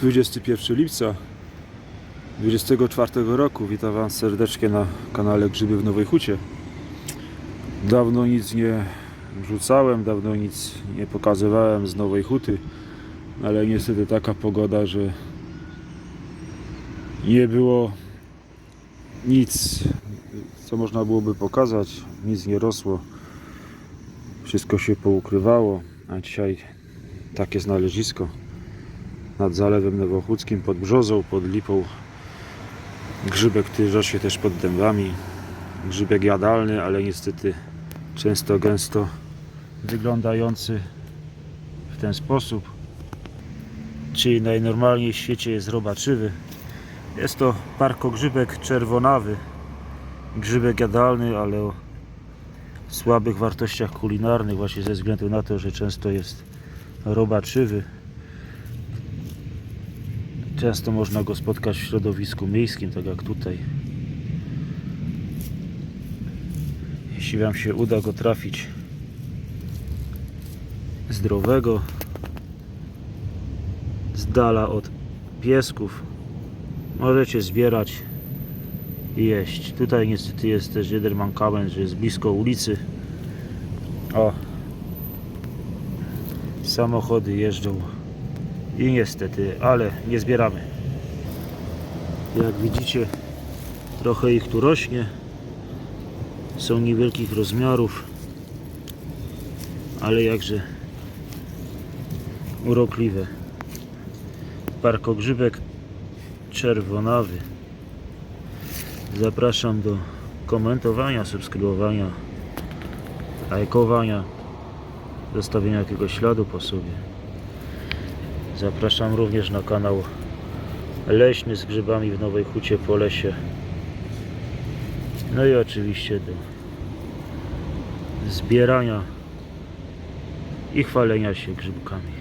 21 lipca 24 roku. Witam Was serdecznie na kanale Grzyby w Nowej Hucie. Dawno nic nie wrzucałem, dawno nic nie pokazywałem z Nowej Huty, ale niestety taka pogoda, że nie było nic, co można byłoby pokazać, nic nie rosło, wszystko się poukrywało, a dzisiaj takie znalezisko nad Zalewem Nowochódzkim, pod Brzozą, pod Lipą. Grzybek tyża się też pod dębami. Grzybek jadalny, ale niestety często gęsto wyglądający w ten sposób. Czyli najnormalniej w świecie jest robaczywy. Jest to parkogrzybek czerwonawy. Grzybek jadalny, ale o słabych wartościach kulinarnych właśnie ze względu na to, że często jest robaczywy. Często można go spotkać w środowisku miejskim, tak jak tutaj. Jeśli Wam się uda go trafić zdrowego, z dala od piesków, możecie zbierać i jeść. Tutaj niestety jest też jeden mankament, że jest blisko ulicy. O, samochody jeżdżą i niestety, ale nie zbieramy. Jak widzicie, trochę ich tu rośnie. Są niewielkich rozmiarów, ale jakże urokliwe. Parkogrzybek czerwonawy. Zapraszam do komentowania, subskrybowania, lajkowania, zostawienia jakiegoś śladu po sobie. Zapraszam również na kanał Leśny z grzybami w Nowej Hucie po lesie. No i oczywiście do zbierania i chwalenia się grzybkami.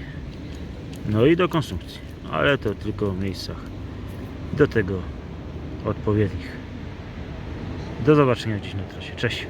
No i do konsumpcji, ale to tylko w miejscach do tego odpowiednich. Do zobaczenia dziś na trasie. Cześć!